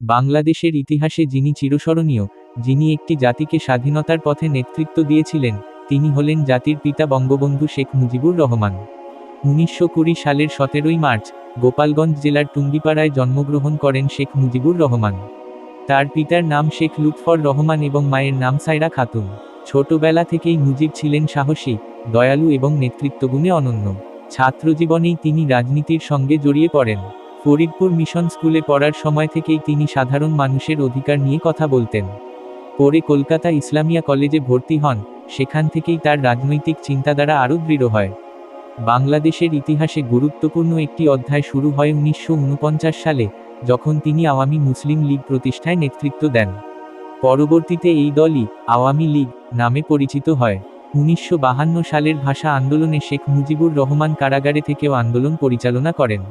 বাংলাদেশের ইতিহাসে যিনি চিরস্মরণীয়, যিনি একটি জাতিকে স্বাধীনতার পথে নেতৃত্ব দিয়েছিলেন, তিনি হলেন জাতির পিতা বঙ্গবন্ধু শেখ মুজিবুর রহমান। উনিশশো কুড়ি সালের সতেরোই মার্চ, গোপালগঞ্জ জেলার টুঙ্গিপাড়ায় জন্মগ্রহণ করেন শেখ মুজিবুর রহমান। তার পিতার নাম শেখ লুৎফর রহমান এবং মায়ের নাম সাইরা খাতুন। ছোটবেলা থেকেই মুজিব ছিলেন সাহসী, দয়ালু এবং নেতৃত্বগুণে অনন্য। ছাত্রজীবনেই তিনি রাজনীতির সঙ্গে জড়িয়ে পড়েন। ফরিদপুর মিশন স্কুলে পড়ার সময় থেকেই তিনি সাধারণ মানুষের অধিকার নিয়ে কথা বলতেন। পরে কলকাতা ইসলামিয়া কলেজে ভর্তি হন, সেখান থেকেই তার রাজনৈতিক চিন্তাধারা আরও দৃঢ় হয়। বাংলাদেশের ইতিহাসে গুরুত্বপূর্ণ একটি অধ্যায় শুরু হয় উনিশশো ঊনপঞ্চাশ সালে, যখন তিনি আওয়ামী মুসলিম লীগ প্রতিষ্ঠায় নেতৃত্ব দেন। পরবর্তীতে এই দলই আওয়ামী লীগ নামে পরিচিত হয়। উনিশশো সালের ভাষা আন্দোলনে শেখ মুজিবুর রহমান কারাগারে থেকেও আন্দোলন পরিচালনা করেন।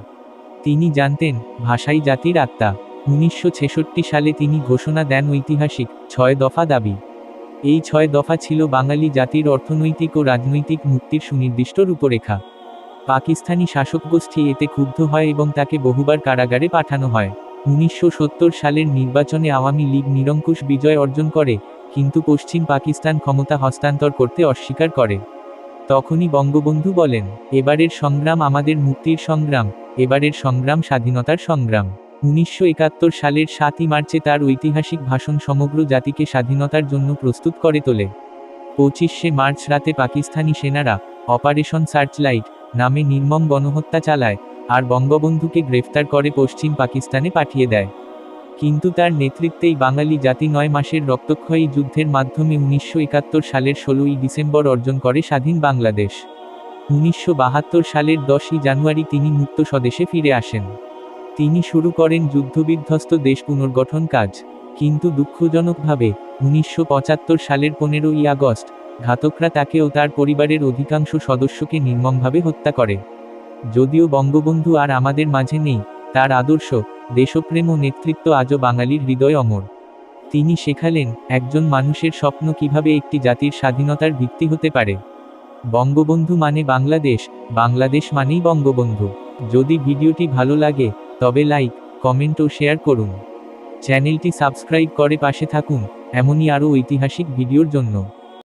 তিনি জানতেন, ভাষাই জাতির আত্মা। উনিশশো ছেষট্টি সালে তিনি ঘোষণা দেন ঐতিহাসিক ছয় দফা দাবি। এই ছয় দফা ছিল বাঙালি জাতির অর্থনৈতিক ও রাজনৈতিক মুক্তির সুনির্দিষ্ট রূপরেখা। পাকিস্তানি শাসকগোষ্ঠী এতে ক্ষুব্ধ হয় এবং তাকে বহুবার কারাগারে পাঠানো হয়। উনিশশো সত্তর সালের নির্বাচনে আওয়ামী লীগ নিরঙ্কুশ বিজয় অর্জন করে, কিন্তু পশ্চিম পাকিস্তান ক্ষমতা হস্তান্তর করতে অস্বীকার করে। তখনই বঙ্গবন্ধু বলেন, এবারের সংগ্রাম আমাদের মুক্তির সংগ্রাম। এবারের সংগ্রাম স্বাধীনতার সংগ্রাম। উনিশশো একাত্তর সালের সাতই মার্চে তার ঐতিহাসিক ভাষণ সমগ্র জাতিকে স্বাধীনতার জন্য প্রস্তুত করে তোলে। পঁচিশে মার্চ রাতে পাকিস্তানি সেনারা অপারেশন সার্চলাইট নামে নির্মম গণহত্যা চালায় আর বঙ্গবন্ধুকে গ্রেফতার করে পশ্চিম পাকিস্তানে পাঠিয়ে দেয়। কিন্তু তার নেতৃত্বেই বাঙালি জাতি নয় মাসের রক্তক্ষয়ী যুদ্ধের মাধ্যমে উনিশশো একাত্তর সালের ষোলোই ডিসেম্বর অর্জন করে স্বাধীন বাংলাদেশ। উনিশশো বাহাত্তর সালের দশই জানুয়ারি তিনি মুক্ত স্বদেশে ফিরে আসেন। তিনি শুরু করেন যুদ্ধবিধ্বস্ত দেশ পুনর্গঠন কাজ, কিন্তু দুঃখজনকভাবে, উনিশশো পঁচাত্তর সালের পনেরোই আগস্ট, ঘাতকরা তাকে ও তার পরিবারের অধিকাংশ সদস্যকে নির্মমভাবে হত্যা করে। যদিও বঙ্গবন্ধু আর আমাদের মাঝে নেই, তার আদর্শ, দেশপ্রেম ও নেতৃত্ব আজও বাঙালির হৃদয় অমর। তিনি শেখালেন, একজন মানুষের স্বপ্ন কীভাবে একটি জাতির স্বাধীনতার ভিত্তি হতে পারে। বঙ্গবন্ধু মানে বাংলাদেশ বাংলাদেশ মানেই বঙ্গবন্ধু। যদি ভিডিওটি ভালো লাগে, তবে লাইক, কমেন্ট ও শেয়ার করুন। চ্যানেলটি সাবস্ক্রাইব করে পাশে থাকুন, এমনই আরও ঐতিহাসিক ভিডিওর জন্য।